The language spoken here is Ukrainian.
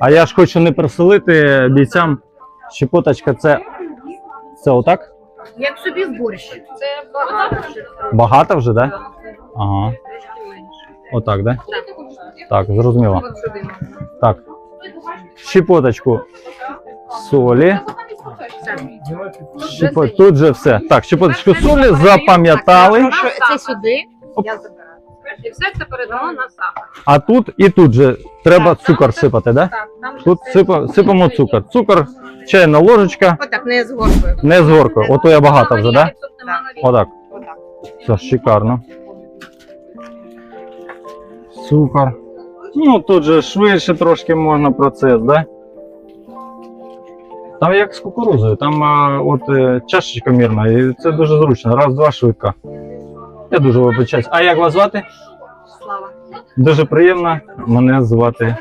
А я ж хочу не присолити бійцям. Щепоточка це. Це отак? Як собі в борщ. Це багато. Багато вже, так? Да? Ага. Отак, да? Так, зрозуміло. Так. Щепоточку солі. Щепо... Тут же все. Так, щепоточку солі запам'ятали. Це сюди? Я забираю. І все це передамо на сахар. А тут і тут же треба Так, цукор вже- сипати, да? Так, там же Тут все сипа- сипаємо цукор. Цукор, чайна ложечка, Отак, не з горкою. не з горкою. Ото я багато вже, да? Так. Отак. Отак. Все, шикарно. Цукор. Ну, тут же швидше трошки можна процес, да? Там як з кукурузою, там а, от е, чашечка мірна, і це дуже зручно. Раз, два, швидко. Я дуже вибачаюсь. А як вас звати? Слава. Дуже приємно. Мене звати